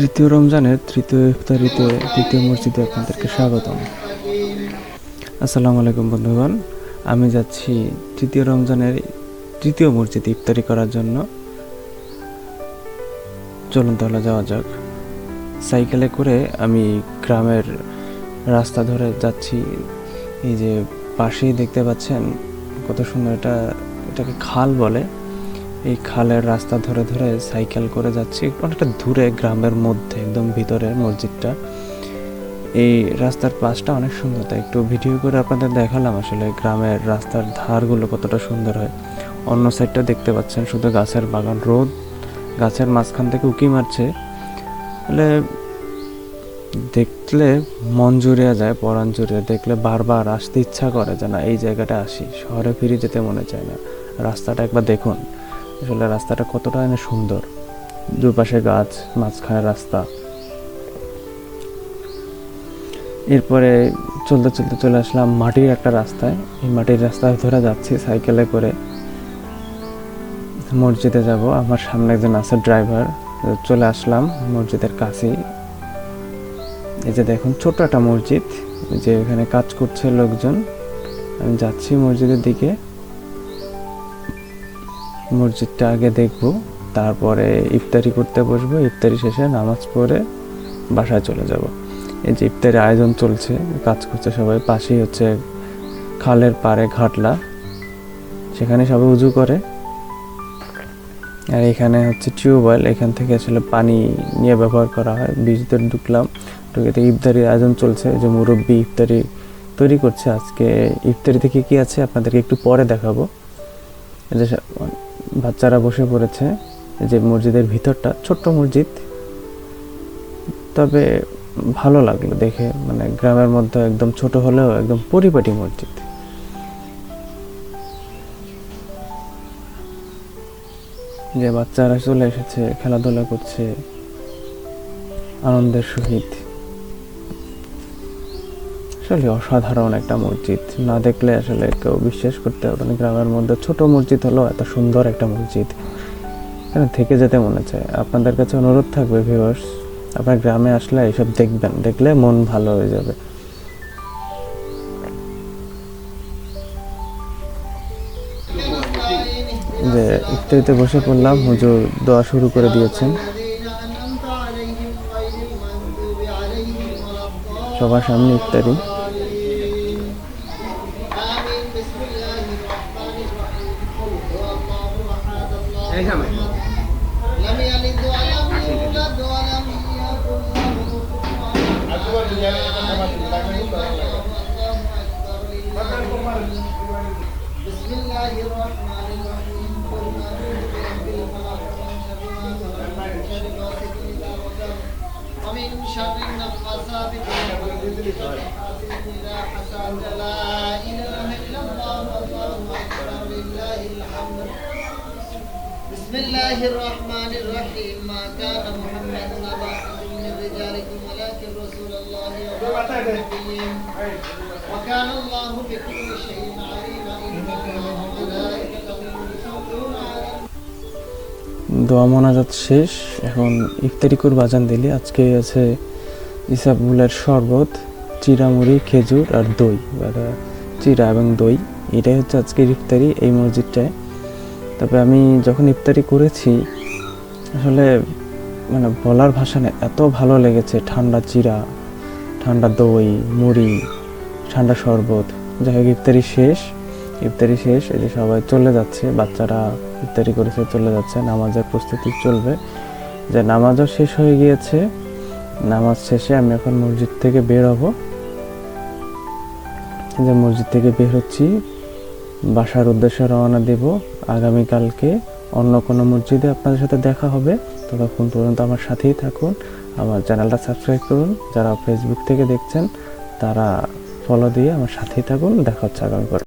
তৃতীয় রমজানের তৃতীয় ইফতারিতে তৃতীয় মসজিদে আপনাদেরকে স্বাগতম। আসসালামু আলাইকুম বন্ধুগণ, আমি যাচ্ছি তৃতীয় রমজানের তৃতীয় মসজিদে ইফতারি করার জন্য। চলুন তাহলে যাওয়া যাক। সাইকেলে করে আমি গ্রামের রাস্তা ধরে যাচ্ছি। এই যে পাশেই দেখতে পাচ্ছেন, কত সুন্দর এটা, এটাকে খাল বলে। এই খালের রাস্তা ধরে ধরে সাইকেল করে যাচ্ছি। অনেকটা দূরে, গ্রামের মধ্যে, একদম ভিতরে মসজিদটা। এই রাস্তার পাশটা অনেক সুন্দর। তাই একটু ভিডিও করে আপনাদের দেখালাম আসলে গ্রামের রাস্তার ধারগুলো কতটা সুন্দর হয়। অন্য সাইডটা দেখতে পাচ্ছেন শুধু গাছের বাগান, রোদ গাছের মাঝখান থেকে উকি মারছে। মানে দেখলে মন জুড়িয়ে যায়, পরাণ জুড়িয়ে। দেখলে বারবার আসতে ইচ্ছা করে যে না, এই জায়গাটা আসি। শহরে ফিরে যেতে মনে চায় না। রাস্তাটা একবার দেখুন। আসলে রাস্তাটা কতটা না সুন্দর। দুপাশে গাছ, মাঝখানে রাস্তা। এরপরে চলতে চলতে চলে আসলাম মাটির একটা রাস্তায়। এই মাটির রাস্তায় ধরে যাচ্ছি সাইকেলে করে। মসজিদে যাব। আমার সামনে একজন আছে ড্রাইভার। চলে আসলাম মসজিদের কাছেই। এই যে দেখুন ছোট একটা মসজিদ। যে এখানে কাজ করছে লোকজন। আমি যাচ্ছি মসজিদের দিকে। মসজিদটা আগে দেখব, তারপরে ইফতারি করতে বসবো, ইফতারি শেষে নামাজ পড়ে বাসায় চলে যাব। এই যে ইফতারি আয়োজন চলছে, কাজ করছে সবাই, পাশেই হচ্ছে খালের পাড়ে ঘাটলা, সেখানে সবাই উজু করে। আর এখানে হচ্ছে টিউবওয়েল এখান থেকে আসলে পানি নিয়ে ব্যবহার করা হয় বীজদের ঢুকলাম, ঢুকে ইফতারির আয়োজন চলছে। যে মুরব্বী ইফতারি তৈরি করছে, আজকে ইফতারি থেকে কি আছে আপনাদেরকে একটু পরে দেখাবো। বাচ্চারা বসে পড়েছে যে মসজিদের ভিতরটা, ছোট্ট মসজিদ। তবে ভালো লাগল দেখে মানে গ্রামের মধ্যে একদম ছোট হলেও একদম পরিপাটি মসজিদ। যে বাচ্চারা চলে এসেছে, খেলাধুলা করছে, আনন্দের সহিত। আসলে অসাধারণ একটা মসজিদ। না দেখলে আসলে কেউ বিশ্বাস করতে পারবে না। গ্রামের মধ্যে ছোট মসজিদ হলো এত সুন্দর একটা মসজিদ। এখানে থেকে যেতে মনে চায়। আপনাদের কাছে অনুরোধ থাকবে ভিউয়ার্স আপনার গ্রামে আসলে এইসব দেখবেন। দেখলে মন ভালো হয়ে যাবে। যে ইফতারিতে বসে পড়লাম, হুজুর দোয়া শুরু করে দিয়েছেন। সবার সামনে ইফতারি। لم يلد ولم يولد ولم يكن له كفوا بسم الله الرحمن الرحيم قل أعوذ برب الفلق من شر ما خلق ومن شر غاسق إذا وقب ومن شر النفاثات في العقد ومن شر حاسد إذا حسد لا بسم الله الرحمن الرحيم ما كان محمد أبا أحد من رجالكم ولكن رسول الله وخاتم النبيين وكان الله بكل شيء عليما إن الله وملائكته يصلون على দোয়া মোনাজাত শেষ এখন ইফতারি করে বাজান দিলে আজকে আছে ইসাবুলের শরবত চিরামুড়ি খেজুর আর দই এটা চিরা এবং দই এটাই হচ্ছে আজকের ইফতারি এই মসজিদটায় তবে আমি যখন ইফতারি করেছি, আসলে মানে বলার ভাষা না, এত ভালো লেগেছে। ঠান্ডা চিরা, ঠান্ডা দই, মুড়ি, ঠান্ডা শরবত। যাই হোক, ইফতারি শেষ। ইফতারি শেষ, এই যে সবাই চলে যাচ্ছে, বাচ্চারা ইফতারি করেছে, চলে যাচ্ছে, নামাজের প্রস্তুতি চলবে। যে নামাজও শেষ হয়ে গিয়েছে, নামাজ শেষে আমি এখন মসজিদ থেকে বের হব। যে মসজিদ থেকে বের হচ্ছি, বাসার উদ্দেশ্যে রওনা দেব। আগামীকালকে অন্য কোনো মসজিদে আপনাদের সাথে দেখা হবে। ততক্ষণ পর্যন্ত আমার সাথেই থাকুন। আমার চ্যানেলটা সাবস্ক্রাইব করুন। যারা ফেসবুক থেকে দেখছেন, তারা ফলো দিয়ে আমার সাথেই থাকুন। দেখা হচ্ছে আগামী